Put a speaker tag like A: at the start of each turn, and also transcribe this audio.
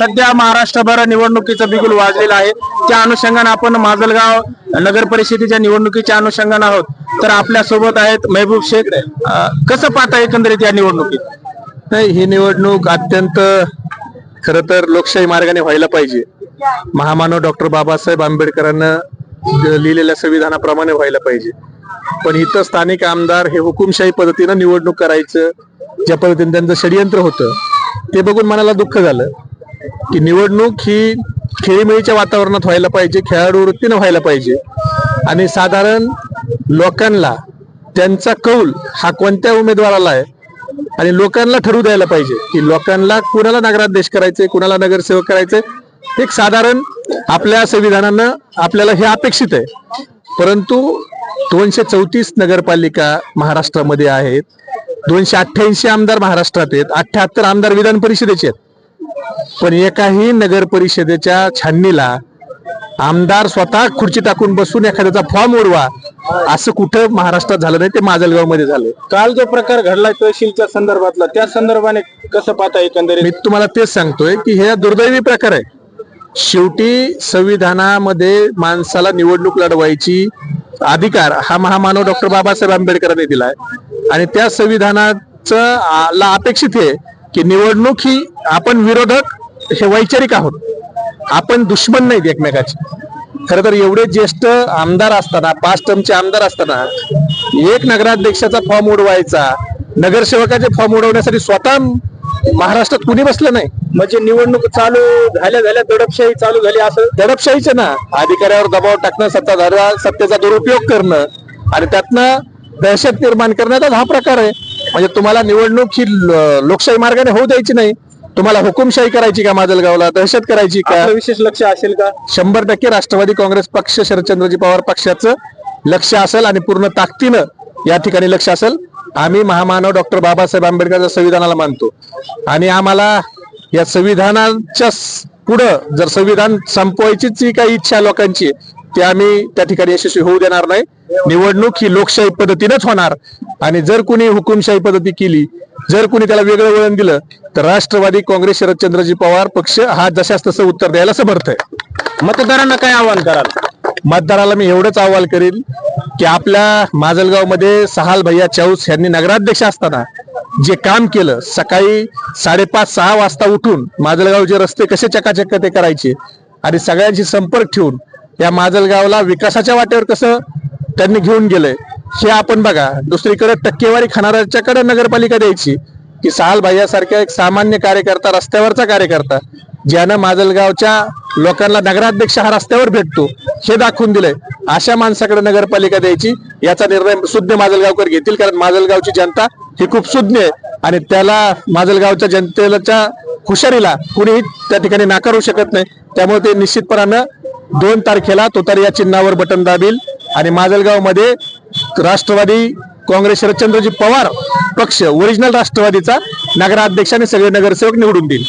A: सध्या महाराष्ट्रभर निवडणुकीचं बिगुल वाजलेलं आहे. त्या अनुषंगाने आपण माजलगाव नगर परिषदेच्या निवडणुकीच्या अनुषंगाने आहोत. तर आपल्यासोबत आहेत महबूब शेख. कसं पाहता एकंदरीत या निवडणुकीत?
B: नाही ही निवडणूक अत्यंत खर तर लोकशाही मार्गाने व्हायला पाहिजे. महामानव डॉक्टर बाबासाहेब आंबेडकरांना लिहिलेल्या संविधानाप्रमाणे व्हायला पाहिजे. पण इथं स्थानिक आमदार हे हुकुमशाही पद्धतीनं निवडणूक करायचं ज्या पद्धतीने त्यांचं षडयंत्र होतं ते बघून मनाला दुःख झालं. की निवडणूक ही खेळीमेळीच्या वातावरणात व्हायला पाहिजे खेळाडू वृत्तीनं व्हायला पाहिजे. आणि साधारण लोकांना त्यांचा कौल हा कोणत्या उमेदवाराला आहे आणि लोकांना ठरवू द्यायला पाहिजे की लोकांना कुणाला नगराध्यक्ष करायचे कुणाला नगरसेवक करायचे एक साधारण आपल्या संविधानानं आपल्याला हे अपेक्षित आहे. परंतु दोनशे चौतीस नगरपालिका महाराष्ट्रामध्ये आहेत दोनशे अठ्ठ्याऐंशी आमदार महाराष्ट्रात आहेत अठ्ठ्याहत्तर आमदार विधान परिषदेचे आहेत. पण एकाही नगर परिषदेच्या छाननीला आमदार स्वतः खुर्ची टाकून बसून एखाद्याचा फॉर्म उडवा असं कुठं महाराष्ट्रात झालं नाही ते माजलगावमध्ये झालं
A: काल जो प्रकार घडला तहसीलच्या संदर्भातला त्या संदर्भाने कसं पाहता एकंदरीत?
B: मी तुम्हाला तेच सांगतोय की हे दुर्दैवी प्रकार आहे. शेवटी संविधानामध्ये माणसाला निवडणूक लढवायची अधिकार हा महामानव डॉक्टर बाबासाहेब आंबेडकरांनी दिलाय. आणि त्या संविधानाचं ला अपेक्षित आहे की निवडणूक ही आपण विरोधक हे वैचारिक आहोत. आपण दुश्मन नाहीत एकमेकाचे. खर तर एवढे ज्येष्ठ आमदार असताना पाच टर्मचे आमदार असताना एक नगराध्यक्षाचा फॉर्म उडवायचा नगरसेवकाचे फॉर्म उडवण्यासाठी स्वतः महाराष्ट्रात कुणी बसलं नाही.
A: म्हणजे निवडणूक चालू झाल्या झाल्या दडपशाही चालू झाली असं?
B: दडपशाहीचं ना अधिकाऱ्यावर दबाव टाकणं सत्ताधाऱ्या सत्तेचा दुरुपयोग करणं आणि त्यातनं दहशत निर्माण करण्याचा हा प्रकार आहे. म्हणजे तुम्हाला निवडणूक ही लोकशाही मार्गाने होऊ द्यायची नाही. तुम्हाला हुकुमशाही करायची का माजलगावला? दहशत करायची का?
A: आपलं विशेष लक्ष असेल का?
B: शंभर टक्के राष्ट्रवादी काँग्रेस पक्ष शरदचंद्रजी पवार पक्षाचं लक्ष असेल आणि पूर्ण ताकदीनं या ठिकाणी लक्ष असेल. आम्ही महामानव डॉक्टर बाबासाहेब आंबेडकरच्या संविधानाला मानतो. आणि आम्हाला या संविधानाच्या पुढं जर संविधान संपवायचीच जी काही इच्छा लोकांची ती आम्ही त्या ठिकाणी यशस्वी होऊ देणार नाही. निवडणूक ही लोकशाही पद्धतीनंच होणार. आणि जर कुणी हुकुमशाही पद्धती केली जर कुणी त्याला वेगळं वळण दिलं तर राष्ट्रवादी काँग्रेस शरदचंद्रजी पवार पक्ष हा जशास तसं उत्तर द्यायला समर्थ आहे.
A: मतदारांना काय आवाहन कराल?
B: मतदाराला मी एवढंच अहवाल करील की आपल्या माजलगावमध्ये सहाल भैया चौस यांनी नगराध्यक्ष असताना जे काम केलं सकाळी साडेपाच सहा वाजता उठून माजलगावचे रस्ते कसे चकाचक ते करायचे आणि सगळ्यांशी संपर्क ठेवून या माजलगावला विकासाच्या वाटेवर कसं त्यांनी घेऊन गेलंय हे आपण बघा दुसरीकडे टक्केवारी खाणाऱ्याच्याकडे नगरपालिका द्यायची की साल भैयासारख्या एक सामान्य कार्यकर्ता रस्त्यावरचा कार्यकर्ता ज्यानं माजलगावच्या लोकांना नगराध्यक्ष हा रस्त्यावर भेटतो हे दाखवून दिलंय अशा माणसाकडे नगरपालिका द्यायची याचा निर्णय सुज्ञ माजलगावकर घेतील कारण माजलगावची जनता ही खूप सुज्ञ आहे आणि त्याला माजलगावच्या जनतेच्या हुशारीला कुणीही त्या ठिकाणी नाकारू शकत नाही. त्यामुळे ते निश्चितपणानं दोन तारखेला तोतारी या चिन्हावर बटन दाबील आणि माजलगावमध्ये राष्ट्रवादी काँग्रेस शरदचंद्रजी पवार पक्ष ओरिजिनल राष्ट्रवादीचा नगराध्यक्ष आणि सगळे नगरसेवक निवडून देईल.